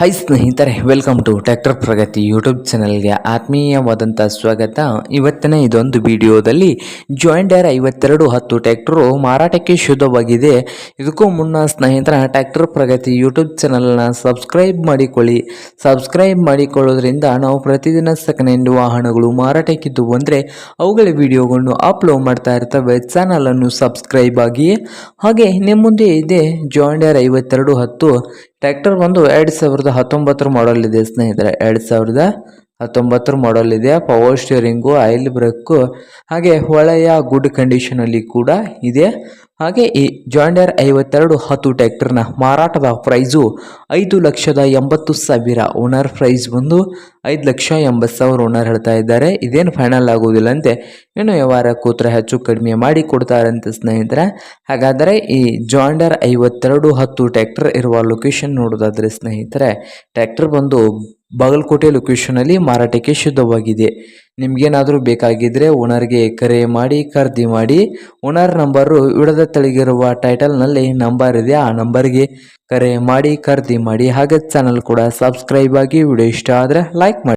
High ಸ್ನೇಹಿತರೆ welcome to tractor Pragati YouTube ಚಾನಲ್ಗೆ ಆತ್ಮೀಯವಾದಂಥ ಸ್ವಾಗತ. ಇವತ್ತಿನ ಇದೊಂದು ವಿಡಿಯೋದಲ್ಲಿ ಜಾಯಿಂಡರ್ ಐವತ್ತೆರಡು ಹತ್ತು ಟ್ಯಾಕ್ಟ್ರು ಮಾರಾಟಕ್ಕೆ ಶುದ್ಧವಾಗಿದೆ. ಇದಕ್ಕೂ ಮುನ್ನ ಸ್ನೇಹಿತರ ಟ್ರ್ಯಾಕ್ಟರ್ ಪ್ರಗತಿ ಯೂಟ್ಯೂಬ್ ಚಾನಲ್ನ ಸಬ್ಸ್ಕ್ರೈಬ್ ಮಾಡಿಕೊಳ್ಳಿ. ಸಬ್ಸ್ಕ್ರೈಬ್ ಮಾಡಿಕೊಳ್ಳೋದ್ರಿಂದ ನಾವು ಪ್ರತಿದಿನ ಸೆಕೆಂಡ್ ವಾಹನಗಳು ಮಾರಾಟಕ್ಕಿದ್ದು ಬಂದರೆ ಅವುಗಳ ವಿಡಿಯೋಗಳನ್ನು ಅಪ್ಲೋಡ್ ಮಾಡ್ತಾ ಇರ್ತವೆ. ಚಾನಲನ್ನು ಸಬ್ಸ್ಕ್ರೈಬ್ ಆಗಿ. ಹಾಗೆ ನಿಮ್ಮ ಮುಂದೆ ಇದೆ ಜಾಯಿಂಡರ್ ಐವತ್ತೆರಡು ಹತ್ತು ಟ್ರ್ಯಾಕ್ಟರ್ ಬಂದು ಎರಡು ಸಾವಿರದ ಹತ್ತೊಂಬತ್ತರ ಮಾಡಲ್ ಇದೆ ಸ್ನೇಹಿತರೆ. ಎರಡು ಸಾವಿರದ ಹತ್ತೊಂಬತ್ತರ ಮಾಡಲ್ ಇದೆ ಪವರ್ ಸ್ಟೇರಿಂಗು ಆಯಿಲ್ ಬ್ರೇಕು ಹಾಗೆ ಹೊಳೆಯ ಗುಡ್ ಕಂಡೀಷನಲ್ಲಿ ಕೂಡ ಇದೆ. ಹಾಗೆ ಈ ಜಾಂಡರ್ ಐವತ್ತೆರಡು ಹತ್ತು ಟ್ಯಾಕ್ಟರ್ನ ಮಾರಾಟದ ಪ್ರೈಸು ಐದು ಲಕ್ಷದ ಎಂಬತ್ತು ಸಾವಿರ ಓನರ್ ಪ್ರೈಸ್ ಬಂದು ಐದು ಲಕ್ಷ ಎಂಬತ್ತು ಸಾವಿರ ಓನರ್ ಹೇಳ್ತಾ ಇದ್ದಾರೆ. ಇದೇನು ಫೈನಲ್ ಆಗುವುದಿಲ್ಲಂತೆ ಏನು ವ್ಯವಹಾರ ಕೂತ್ರ ಹೆಚ್ಚು ಕಡಿಮೆ ಮಾಡಿ ಕೊಡ್ತಾರಂತೆ ಸ್ನೇಹಿತರೆ. ಹಾಗಾದರೆ ಈ ಜಾಂಡರ್ ಐವತ್ತೆರಡು ಹತ್ತು ಟ್ಯಾಕ್ಟರ್ ಇರುವ ಲೊಕೇಶನ್ ನೋಡೋದಾದರೆ ಸ್ನೇಹಿತರೆ ಟ್ಯಾಕ್ಟರ್ ಬಂದು ಬಾಗಲಕೋಟೆ ಲೊಕೇಶನಲ್ಲಿ ಮಾರಾಟಕ್ಕೆ ಶುದ್ಧವಾಗಿದೆ. ನಿಮಗೇನಾದರೂ ಬೇಕಾಗಿದ್ದರೆ ಓನರ್ಗೆ ಕರೆ ಮಾಡಿ, ಖರೀದಿ ಮಾಡಿ, ಓನರ್ ನಂಬರು ವಿಡದ ತಳಗಿರುವ ಟೈಟಲ್ನಲ್ಲಿ ನಂಬರ್ ಇದೆ, ಆ ನಂಬರ್ಗೆ ಕರೆ ಮಾಡಿ, ಖರೀದಿ ಮಾಡಿ, ಹಾಗೆ ಚಾನಲ್ ಕೂಡ ಸಬ್ಸ್ಕ್ರೈಬ್ ಆಗಿ ವಿಡಿಯೋ ಇಷ್ಟ ಆದರೆ ಲೈಕ್ ಮಾಡಿ.